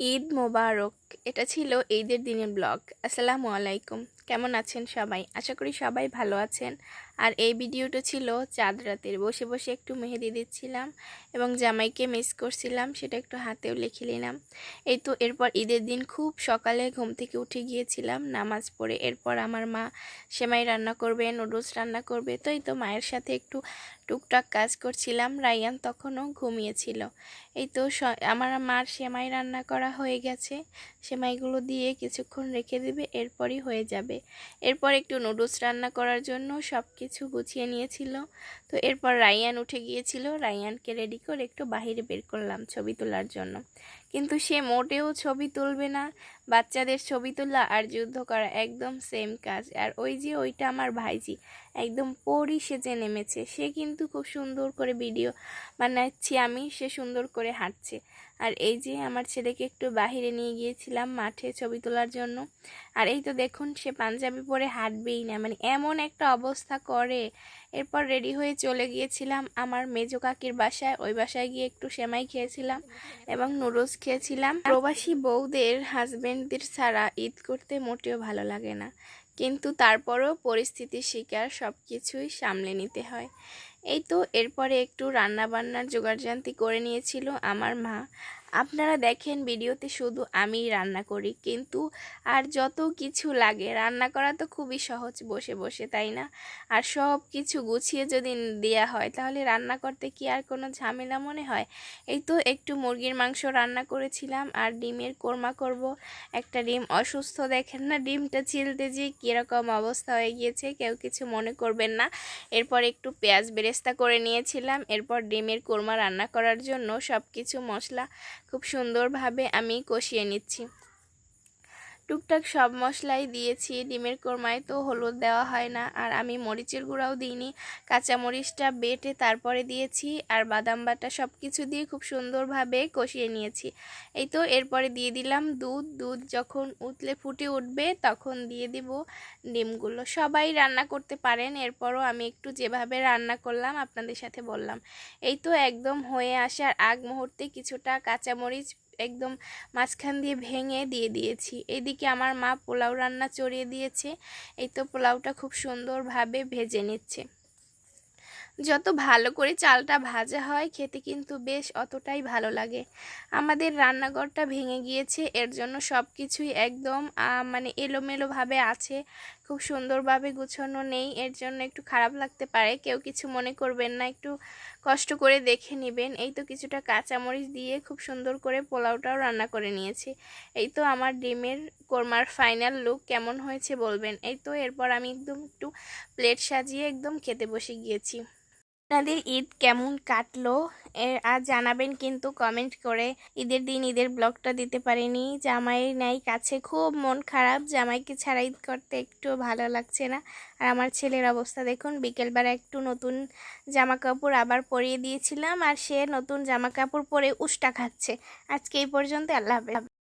ঈদ মোবারক। এটা ছিল ঈদের দিনের ব্লগ। আসসালামু আলাইকুম। কেমন আছেন সবাই? আশা করি সবাই ভালো আছেন। আর এই ভিডিওটা ছিল চাঁদ রাতের। বসে বসে একটু মেহেদি দিচ্ছিলাম এবং জামাইকে মিস করছিলাম, সেটা একটু হাতেও লিখে নিলাম। এই তো এরপর ঈদের দিন খুব সকালে ঘুম থেকে উঠে গিয়েছিলাম, নামাজ পড়ে। এরপর আমার মা সেমাই রান্না করবে, নুডলস রান্না করবে। তো এই তো মায়ের সাথে একটু টুকটাক কাজ করছিলাম। রায়ান তখনও ঘুমিয়েছিল। এই তো আমার মার সেমাই রান্না করা হয়ে গেছে। সেমাইগুলো দিয়ে কিছুক্ষণ রেখে দেবে, এরপরই হয়ে যাবে। এরপর একটু নুডলস রান্না করার জন্য সব কিছু গুছিয়ে নিয়েছিল। তো এরপর রায়ান উঠে গিয়েছিল। রায়ানকে রেডি করে একটু বাহিরে বের করলাম ছবি তোলার জন্য। কিন্তু সে মোটেও ছবি তুলবে না। বাচ্চাদের ছবি তোলা আর যুদ্ধ করা একদম সেম কাজ। আর ওই যে ওইটা আমার ভাইজি, একদম পরি সেজে নেমেছে। সে কিন্তু খুব সুন্দর করে ভিডিও বানাচ্ছি আমি, সে সুন্দর করে হাঁটছে। আর এই যে আমার ছেলেকে একটু বাহিরে নিয়ে গিয়েছিলাম মাঠে ছবি তোলার জন্য। আর এই তো দেখুন, সে পাঞ্জাবি পরে হাঁটবেই না। মানে এমন একটা অবস্থা করে। এরপর রেডি হয়ে চলে গিয়েছিলাম আমার মেজো কাকির বাসায়। ওই বাসায় গিয়ে একটু সেমাই খেয়েছিলাম এবং নুডলস খেয়েছিলাম প্রবাসী বউদের হাজব্যান্ডদের ছাড়া ঈদ করতে মোটেও ভালো লাগে না। কিন্তু তারপরও পরিস্থিতি শিকার সব কিছুই সামলে নিতে হয়। এই তো, এরপরে একটু রান্নাবান্নার জোগাড়জান্তি করে নিয়েছিল আমার মা। আপনারা দেখেন ভিডিওতে শুধু আমি রান্না করি, কিন্তু আর যত কিছু লাগে, রান্না করা তো খুবই সহজ বসে বসে, তাই না? আর সব কিছু গুছিয়ে যদি দেয়া হয়, তাহলে রান্না করতে কি আর কোনো ঝামেলা মনে হয়? এই তো একটু মুরগির মাংস রান্না করেছিলাম, আর ডিমের কোরমা করব। একটা ডিম অসুস্থ, দেখেন না, ডিমটা ছিলতে যে কীরকম অবস্থা হয়ে গিয়েছে, কেউ কিছু মনে করবেন না। এরপর একটু পেঁয়াজ বেরেস্তা করে নিয়েছিলাম, এরপর ডিমের কোরমা রান্না করার জন্য সব কিছু মশলা খুব সুন্দরভাবে আমি কষিয়ে নিচ্ছি। টুকটাক সব মশলাই দিয়েছি, ডিমের কোরমায় তো হলুদ দেওয়া হয় না। আর আমি মরিচের গুঁড়াও দিইনি। কাঁচা মরিচটা বেটে তারপরে দিয়েছি আর বাদাম বাটা সব কিছু দিয়ে খুব সুন্দরভাবে কষিয়ে নিয়েছি। এই তো এরপরে দিয়ে দিলাম দুধ। দুধ যখন উতলে ফুটে উঠবে তখন দিয়ে দিব ডিমগুলো। সবাই রান্না করতে পারেন, এরপরও আমি একটু যেভাবে রান্না করলাম আপনাদের সাথে বললাম। এই তো একদম হয়ে আসার আগ মুহূর্তে কিছুটা কাঁচামরিচ একদম মাঝখান দিয়ে ভেঙে দিয়ে দিয়েছি। এদিকে আমার মা পোলাও রান্না চড়িয়ে দিয়েছে। এই তো পোলাওটা খুব সুন্দরভাবে ভেজে নিচ্ছে। যত ভালো করে চালটা ভাজা হয়, খেতে কিন্তু বেশ অতটাই ভালো লাগে। আমাদের রান্নাঘরটা ভেঙে গিয়েছে, এর জন্য সব কিছুই একদম মানে এলোমেলোভাবে আছে। খুব সুন্দরভাবে গুছানো নেই, এর জন্য একটু খারাপ লাগতে পারে। কেউ কিছু মনে করবেন না, একটু কষ্ট করে দেখে নেবেন। এই তো কিছুটা কাঁচামরিচ দিয়ে খুব সুন্দর করে পোলাওটাও রান্না করে নিয়েছি। এই তো আমার ডিমের কোরমার ফাইনাল লুক কেমন হয়েছে বলবেন? এই তো এরপর আমি একদম একটু প্লেট সাজিয়ে একদম খেতে বসে গিয়েছি। আপনাদের ঈদ কেমন কাটলো? আর জানাবেন কিন্তু কমেন্ট করে। ঈদের দিন ঈদের ব্লগটা দিতে পারিনি। জামাই নাই কাছে খুব মন খারাপ। জামাইকে ছাড়া ঈদ করতে একটু ভালো লাগছে না। আর আমার ছেলের অবস্থা দেখুন, বিকেলবেলা একটু নতুন জামা কাপড় আবার পরিয়ে দিয়েছিলাম আর সে নতুন জামা কাপড় পরে উষ্টা খাচ্ছে। আজকে এই পর্যন্ত, আল্লাহ হাফেজ।